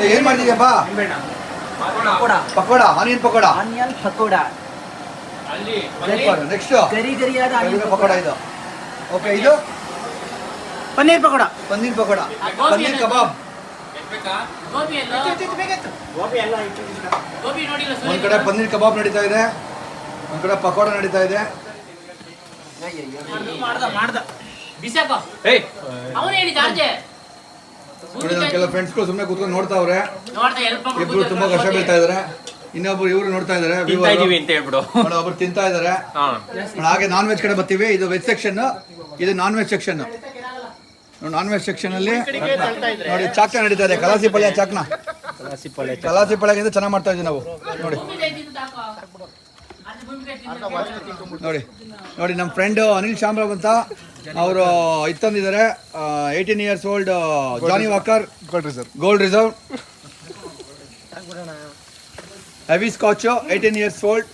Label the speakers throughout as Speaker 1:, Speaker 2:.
Speaker 1: ಏ, ಏನ್ ಮಾಡ್ತಿದ್ಯಪ್ಪ
Speaker 2: pakoda.
Speaker 1: Pakoda. Onion pakoda.
Speaker 2: Onion pakoda.
Speaker 1: Next
Speaker 2: ಗರಿ ಗರಿಯಾದ ಆನಿಯನ್
Speaker 1: ಪಕೋಡ. ಇದು. ಓಕೆ ಇದು?
Speaker 2: ಪನ್ನೀರ್ ಪಕೋಡ.
Speaker 1: ಪನ್ನೀರ್ ಪಕೋಡ. ಪನ್ನೀರ್ ಕಬಾಬ್. ಒಂದ್ ಕಡೆ ಪನ್ನೀರ್ ಕಬಾಬ್ ನಡೀತಾ ಇದೆ. ಒಂದ್ ಕಡೆ ಪಕೋಡ ನಡೀತಾ ಇದೆ.
Speaker 3: ಬಿಸಾಕ. ಅವನು ಹೇಳಿದ ಆಚೆ.
Speaker 1: ನೋಡಿ ನಮ್ಮ ಕೆಲವು ಫ್ರೆಂಡ್ಸ್ಗಳು ಸುಮ್ಮನೆ ಕೂತ್ಕೊಂಡು ನೋಡ್ತಾವ್ರೆ.
Speaker 3: ನೋಡ್ತಾ ಅವ್ರೆ
Speaker 1: ಇಬ್ರು ತುಂಬಾ ಕಷ್ಟ ಬೀಳ್ತಾ ಇದಾರೆ. ಇನ್ನೊಬ್ರು ಇವ್ರು ನೋಡ್ತಾ ಇದಾರೆ
Speaker 4: ಅಂತ ಹೇಳ್ಬಿಡು.
Speaker 1: ನೋಡಿ, ಒಬ್ರು ತಿಂತಾ ಇದಾರೆ. ಹಾಗೆ ನಾನ್ ವೆಜ್ ಕಡೆ ಬರ್ತೀವಿ. ಇದು ವೆಜ್ ಸೆಕ್ಷನ್ ಇದು non veg section non veg section ಅಲ್ಲಿ ನೋಡಿ ಚಾಕ್ನ ನಡೀತಾ ಇದೆ. ಕಲಾಸಿ ಪಳ್ಯ ಚಾಕ್ನ. ಕಲಾಸಿ ಪಳ್ಯಗಿಂತ ಚೆನ್ನಾಗಿ ಮಾಡ್ತಾ ಇದೀವಿ ನಾವು. ನೋಡಿ. ನೋಡಿ ನೋಡಿ ನಮ್ಮ ಫ್ರೆಂಡ್ ಅನಿಲ್ ಶಾಮ್ರಾವ್ ಅಂತ ಅವರು ಇತ್ತಂದಿದ್ದಾರೆ eighteen years old Johnnie Walker Gold Reserve heavy scotch eighteen years old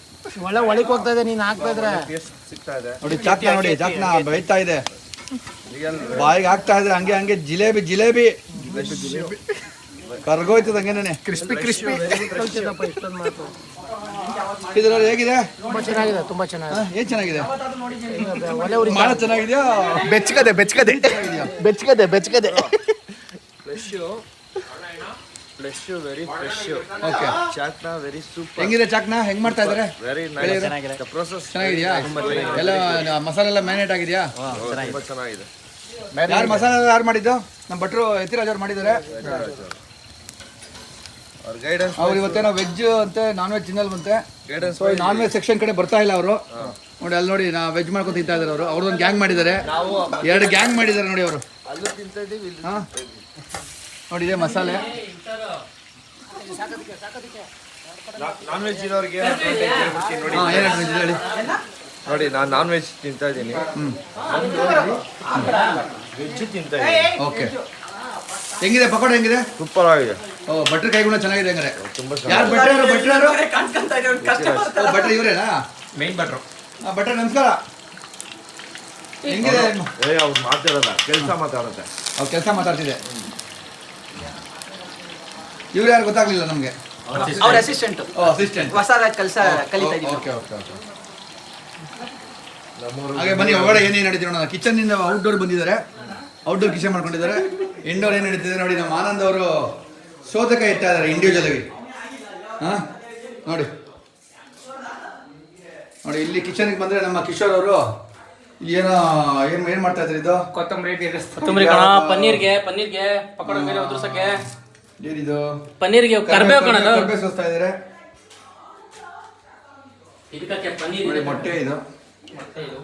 Speaker 2: ಒಳ್ಳೆ ಒಳಗೆ ಹೋಗ್ತಾ ಇದೆ ನೀನ್ ಹಾಕ್ತಾ ಇದ್ರೆ.
Speaker 1: ನೋಡಿ ಚಾಕ್ನ ನೋಡಿ ಚಾಕ್ನ ಬೈತಾ ಇದೆ. ಬಾಯಿಗೆ ಹಾಕ್ತಾ ಇದ್ರೆ ಹಂಗೆ ಹಂಗೆ ಜಿಲೇಬಿ ಜಿಲೇಬಿ. ಕರ್ಗೋಯ್ತದ ಹಂಗೇನೆ
Speaker 2: ಕ್ರಿಸ್ಪಿ ಕ್ರಿಸ್ಪಿ
Speaker 1: ಇದ್ರಲ್ಲಿ ಹೇಗಿದೆ?
Speaker 2: ತುಂಬಾ ಚೆನ್ನಾಗಿದೆ ತುಂಬಾ ಚೆನ್ನಾಗಿದೆ.
Speaker 1: ಏನ್ ಚೆನ್ನಾಗಿದೆ?
Speaker 2: ಒಳ್ಳೆ ಉರಿ
Speaker 1: ಮಾಡೋದ್ ಚೆನ್ನಾಗಿದೆಯಾ?
Speaker 2: ಬೆಚ್ಚಗದೆ ಬೆಚ್ಚಗದೆ. ಬೆಚ್ಚಗದೆ ಬೆಚ್ಚಗದೆ.
Speaker 5: Fresh very fresh
Speaker 1: okay.
Speaker 5: ಚಾಟ್ನ very super
Speaker 1: ಹೆಂಗಿದೆ ಚಾಕ್ನ? ಹೆಂಗ್ ಮಾಡ್ತಾ ಇದಾರೆ?
Speaker 5: ವೆರಿ? ನೈಸ್ ಪ್ರೊಸೆಸ್
Speaker 1: ಚೆನ್ನಾಗಿದ್ಯಾ? ಎಲ್ಲ ಮಸಾಲೆ ಎಲ್ಲ ಮ್ಯಾನೇಟ್ ಆಗಿದೆಯಾ?
Speaker 5: ತುಂಬಾ ಚೆನ್ನಾಗಿದೆ.
Speaker 1: ಯಾರು ಮಸಾಲೆ ಯಾರು ಮಾಡಿದ್ದು? ನಮ್ಮ ಭಟ್ರು ಯತಿರಾಜ್ ಅವ್ರು ಮಾಡಿದ್ದಾರೆ.
Speaker 5: ಅವ್ರ ಗೈಡೆನ್ಸ್
Speaker 1: ಅವ್ರು ಇವತ್ತೇನೋ ವೆಜ್ ಅಂತ non veg ತಿನ್ನಲ್ವಂತೆ
Speaker 5: guidance
Speaker 1: so non veg section ಕಡೆ ಬರ್ತಾ ಇಲ್ಲ ಅವರು. ನೋಡಿ ಅಲ್ಲಿ ನೋಡಿ ನಾ ವೆಜ್ ಮಾಡ್ಕೊಂಡು ತಿಂತಾ ಇದಾರೆ ಅವರು. ಅವ್ರದ್ದೊಂದು ಗ್ಯಾಂಗ್ ಮಾಡಿದ್ದಾರೆ ಎರಡು ಗ್ಯಾಂಗ್ ಮಾಡಿದ್ದಾರೆ ನೋಡಿ ಅವರು.
Speaker 5: ಅಲ್ಲೂ ತಿಂತಾ ಇದೀವಿ
Speaker 1: ನೋಡಿ ಇದೆ ಮಸಾಲೆ.
Speaker 5: ನಾನ್ ವೆಜ್ ಇರೋರಿಗೆ ಹೇಳ್ಬಿಡ್ತೀನಿ ನೋಡಿ.
Speaker 1: ಹಾ ಹೇಳಿ.
Speaker 5: ನೋಡಿ ನಾನು ನಾನ್ ವೆಜ್ ತಿಂತಾ ಇದ್ದೀನಿ. ವೆಜ್ ತಿಂತಾ ಇದ್ದೀನಿ.
Speaker 1: ಓಕೆ. ಹೆಂಗಿದೆ ಪಕೋಡ ಹೆಂಗಿದೆ?
Speaker 5: ಸೂಪರ್ ಆಗಿದೆ.
Speaker 1: ಓ ಕೈ ಕೈಗುಣ ಚೆನ್ನಾಗಿದೆ ಹಂಗಾರೆ.
Speaker 5: ತುಂಬಾ
Speaker 1: ಯಾರು ಭಟ್ರು ಭಟ್ರು ಭಟ್ರು ಭಟ್ರು ಇವರೇನಾ?
Speaker 4: ಮೇನ್ ಬಟ್ರು
Speaker 1: ಆ, ಭಟ್ರ ನಮಸ್ಕಾರ. ಹೆಂಗಿದೆ?
Speaker 5: ಏ ಅವ್ರು ಮಾತಾಡಲ್ಲ ಕೆಲಸ ಮಾತಾಡುತ್ತೆ.
Speaker 1: ಅವ್ರು ಕೆಲಸ ಮಾತಾಡ್ತಿದೆ. ಇವ್ರು ಯಾರು ಗೊತ್ತಾಗ್ಲಿಲ್ಲ ನಮಗೆ?
Speaker 2: ಅವ್ರ ಅಸಿಸ್ಟೆಂಟ್
Speaker 1: ಓ ಅಸಿಸ್ಟೆಂಟ್
Speaker 2: ಕೆಲಸ ಕಲಿತಾ ಇದೀವಿ
Speaker 1: ಓಕೆ ಓಕೆ ಓಕೆ ಹಾಗೆ ಬನ್ನಿ ಒಳಗಡೆ ಏನೇನು ನಡೀತೀವಿ ನೋಡೋಣ. ಕಿಚನ್ ಇಂದ ಔಟ್ಡೋರ್ ಬಂದಿದ್ದಾರೆ. ಔಟ್ಡೋರ್ ಕಿಚನ್ ಮಾಡ್ಕೊಂಡಿದ್ದಾರೆ. ಇಂಡೋರ್ ಏನು ನಡೀತಿದೆ ನೋಡಿ ನಮ್ಮ ಆನಂದ್ ಅವರು ಸೌತೆಕಾಯಿ ಇಡ್ತಾ ಇದ್ದಾರೆ ಇಂಡಿವಿಜುವಲ್ ಆಗಿ ಹಾ? ನೋಡಿ. ನೋಡಿ ಇಲ್ಲಿ ಕಿಚನ್ಗೆ ಬಂದ್ರೆ ನಮ್ಮ ಕಿಶೋರ್ ಅವರು ಇಲ್ಲಿ ಏನೋ ಏನು ಏನು ಮಾಡ್ತಾ ಇದ್ದಾರೆ ಇದು?
Speaker 4: ಕೊತ್ತಂಬರಿ ಕೊತ್ತಂಬರಿ ಕಣ ಪನ್ನೀರ್ಗೆ ಪನ್ನೀರ್ಗೆ ಪಕೋಡ ಮೇಲೆ ಉದುರ್ಸಕ್ಕೆ.
Speaker 1: ಏನಿದು
Speaker 4: ಪನ್ನೀರ್ಗೆ ಕರ್ಬೇವು ಕಣ.
Speaker 1: ಕರ್ಬೇವು ಸೋಸ್ತಾ ಇದ್ದಾರೆ.
Speaker 4: ಇದಕ್ಕೆ ಪನ್ನೀರ್
Speaker 1: ನೋಡಿ ಮೊಟ್ಟೆ ಇದು.
Speaker 4: ಮೊಟ್ಟೆ ಇದು.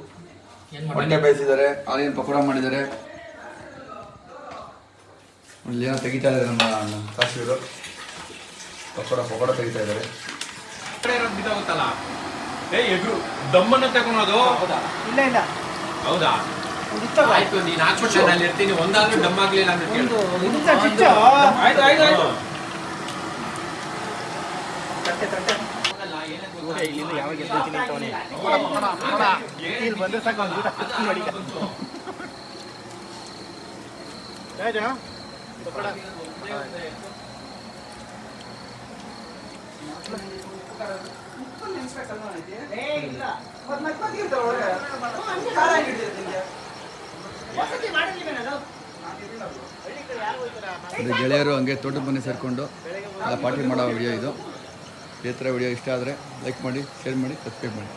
Speaker 4: ಏನ್
Speaker 1: ಮೊಟ್ಟೆ ಬೇಯಿಸಿದ್ದಾರೆ ಆನಿಯನ್ ಪಕೋಡ ಮಾಡಿದ್ದಾರೆ. ಇಲ್ಲಿ ಏನೋ ತೆಗಿತಾ ಇದ್ದಾರೆ ನಮ್ಮ ಕಾಶ್ಮೀರು ಪಕೋಡ ಪಕೋಡ ತೆಗಿತಾ ಇದ್ದಾರೆ.
Speaker 4: ಕಡೆ ಇರೋದು ಬಿದ್ದೋಗುತ್ತಲ್ಲ ಏ ಎಗ್ರು ದಮ್ಮನ್ನ ತಗೊಳೋದು?
Speaker 2: ಇಲ್ಲ ಇಲ್ಲ.
Speaker 4: ಹೌದಾ? ಆಯ್ತು ನೀನ್ ಹಾಕ್ಬಿಟ್ಟು ನಾನು ಇರ್ತೀನಿ. ಒಂದಾದ್ರೂ ಡಮ್ ಆಗ್ಲಿಲ್ಲ ಅಂದ್ರೆ ಕೇಳು. ಆಯ್ತು ಆಯ್ತು ಆಯ್ತು.
Speaker 1: ಗೆಳೆಯರು ಹಂಗೆ ತೋಟದ ಮನೆ ಸೇರಿಕೊಂಡು ಪಾರ್ಟಿ ಮಾಡೋ ವಿಡಿಯೋ ಇದು. ಈ ಥರ ವಿಡಿಯೋ ಇಷ್ಟ ಆದರೆ ಲೈಕ್ ಮಾಡಿ ಶೇರ್ ಮಾಡಿ ಸಬ್ಸ್ಕ್ರೈಬ್ ಮಾಡಿ.